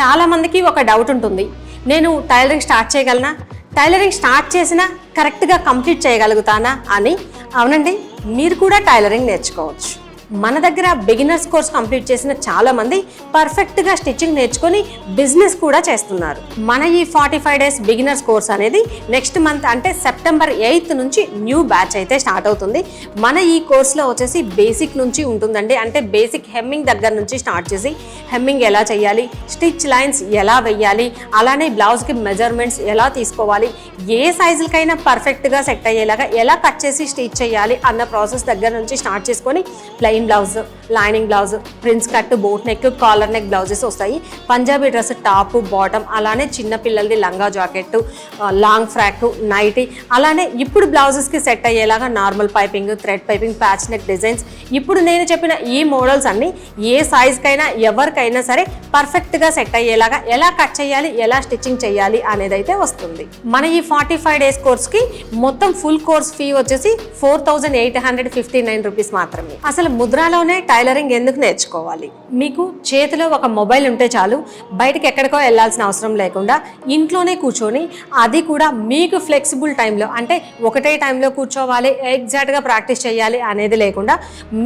చాలా మందికి ఒక డౌట్ ఉంటుంది. నేను టైలరింగ్ స్టార్ట్ చేయగలనా? టైలరింగ్ స్టార్ట్ చేసినా కరెక్ట్గా కంప్లీట్ చేయగలుగుతానా అని? అవునండి మీరు కూడా టైలరింగ్ నేర్చుకోవచ్చు. మన దగ్గర బిగినర్స్ కోర్స్ కంప్లీట్ చేసిన చాలా మంది పర్ఫెక్ట్గా స్టిచ్చింగ్ నేర్చుకొని బిజినెస్ కూడా చేస్తున్నారు. మన ఈ forty five days beginners course అనేది నెక్స్ట్ మంత్ అంటే సెప్టెంబర్ ఎయిత్ నుంచి న్యూ బ్యాచ్ అయితే స్టార్ట్ అవుతుంది. మన ఈ కోర్స్లో వచ్చేసి బేసిక్ నుంచి ఉంటుందండి. అంటే బేసిక్ హెమ్మింగ్ దగ్గర నుంచి స్టార్ట్ చేసి హెమ్మింగ్ ఎలా చేయాలి స్టిచ్ లైన్స్ ఎలా వెయ్యాలి అలానే బ్లౌజ్కి మెజర్మెంట్స్ ఎలా తీసుకోవాలి ఏ సైజులకైనా పర్ఫెక్ట్గా సెట్ అయ్యేలాగా ఎలా కట్ చేసి స్టిచ్ చేయాలి అన్న ప్రాసెస్ దగ్గర నుంచి స్టార్ట్ చేసుకొని plain blouse lining blouse prince cut boat neck collar neck blouses వస్తాయి. పంజాబీ డ్రెస్ టాప్ బాటమ్ అలానే చిన్న పిల్లలది లంగా జాకెట్ లాంగ్ ఫ్రాక్ నైటీ అలానే ఇప్పుడు బ్లౌజెస్కి సెట్ అయ్యేలాగా normal piping thread piping patch neck designs. ఇప్పుడు నేను చెప్పిన ఈ మోడల్స్ అన్ని ఏ సైజ్కైనా ఎవరికైనా సరే పర్ఫెక్ట్గా సెట్ అయ్యేలాగా ఎలా కట్ చేయాలి ఎలా స్టిచ్చింగ్ చేయాలి అనేది అయితే వస్తుంది. మన ఈ ఫార్టీ ఫైవ్ డేస్ కోర్స్కి మొత్తం ఫుల్ కోర్స్ ఫీ వచ్చేసి four thousand eight hundred fifty nine rupees మాత్రమే. అసలు ముద్రాలోనే టైలరింగ్ ఎందుకు నేర్చుకోవాలి? మీకు చేతిలో ఒక మొబైల్ ఉంటే చాలు బయటకి ఎక్కడికో వెళ్ళాల్సిన అవసరం లేకుండా ఇంట్లోనే కూర్చొని అది కూడా మీకు ఫ్లెక్సిబుల్ టైంలో అంటే ఒకటే టైంలో కూర్చోవాలి ఎగ్జాక్ట్గా ప్రాక్టీస్ చేయాలి అనేది లేకుండా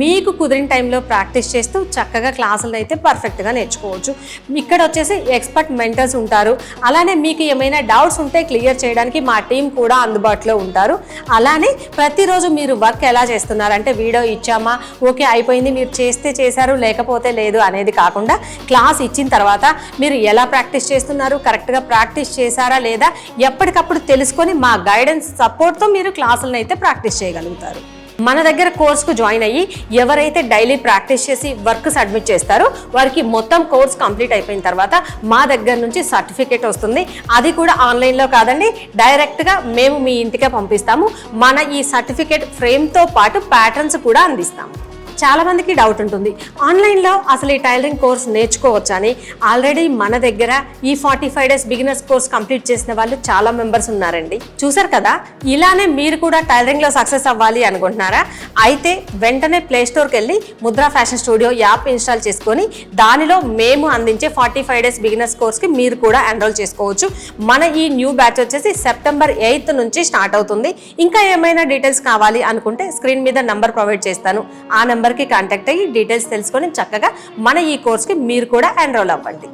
మీకు కుదిరిన టైంలో ప్రాక్టీస్ చేస్తూ చక్కగా క్లాసులను అయితే పర్ఫెక్ట్గా నేర్చుకోవచ్చు. ఇక్కడ వచ్చేసి ఎక్స్పర్ట్ మెంటర్స్ ఉంటారు. అలానే మీకు ఏమైనా డౌట్స్ ఉంటే క్లియర్ చేయడానికి మా టీం కూడా అందుబాటులో ఉంటారు. అలానే ప్రతిరోజు మీరు వర్క్ ఎలా చేస్తున్నారు? అంటే వీడియో ఇచ్చామా? ఓకే అయిపోయింది మీరు చేస్తే చేశారు లేకపోతే లేదు అనేది కాకుండా క్లాస్ ఇచ్చిన తర్వాత మీరు ఎలా ప్రాక్టీస్ చేస్తున్నారు కరెక్ట్గా ప్రాక్టీస్ చేశారా లేదా ఎప్పటికప్పుడు తెలుసుకొని మా గైడెన్స్ సపోర్ట్తో మీరు క్లాసులను అయితే ప్రాక్టీస్ చేయగలుగుతారు. మన దగ్గర కోర్స్కు జాయిన్ అయ్యి ఎవరైతే డైలీ ప్రాక్టీస్ చేసి వర్క్ సబ్మిట్ చేస్తారో వారికి మొత్తం కోర్స్ కంప్లీట్ అయిపోయిన తర్వాత మా దగ్గర నుంచి సర్టిఫికేట్ వస్తుంది. అది కూడా ఆన్లైన్లో కాదండి డైరెక్ట్గా మేము మీ ఇంటికే పంపిస్తాము. మన ఈ సర్టిఫికేట్ ఫ్రేమ్తో పాటు ప్యాటర్న్స్ కూడా అందిస్తాము. చాలా మందికి డౌట్ ఉంటుంది. ఆన్లైన్లో అసలు ఈ టైలరింగ్ కోర్స్ నేర్చుకోవచ్చా అని ఆల్రెడీ మన దగ్గర ఈ forty five days beginners course complete చేసిన వాళ్ళు చాలా మెంబర్స్ ఉన్నారండి. చూసారు కదా? ఇలానే మీరు కూడా టైలరింగ్లో సక్సెస్ అవ్వాలి అనుకుంటున్నారా? అయితే వెంటనే ప్లేస్టోర్కి వెళ్ళి Mudra fashion studio app install చేసుకొని దానిలో మేము అందించే ఫార్టీ ఫైవ్ డేస్ బిగినర్స్ కోర్స్కి మీరు కూడా ఎన్రోల్ చేసుకోవచ్చు. మన ఈ న్యూ బ్యాచ్ వచ్చేసి సెప్టెంబర్ ఎయిత్ నుంచి స్టార్ట్ అవుతుంది. ఇంకా ఏమైనా డీటెయిల్స్ కావాలి అనుకుంటే స్క్రీన్ మీద నంబర్ ప్రొవైడ్ చేస్తాను. ఆ నెంబర్ నెంబర్కి కాంటాక్ట్ అయ్యి డీటెయిల్స్ తెలుసుకొని చక్కగా మన ఈ కోర్స్కి మీరు కూడా ఎన్రోల్ అవ్వండి.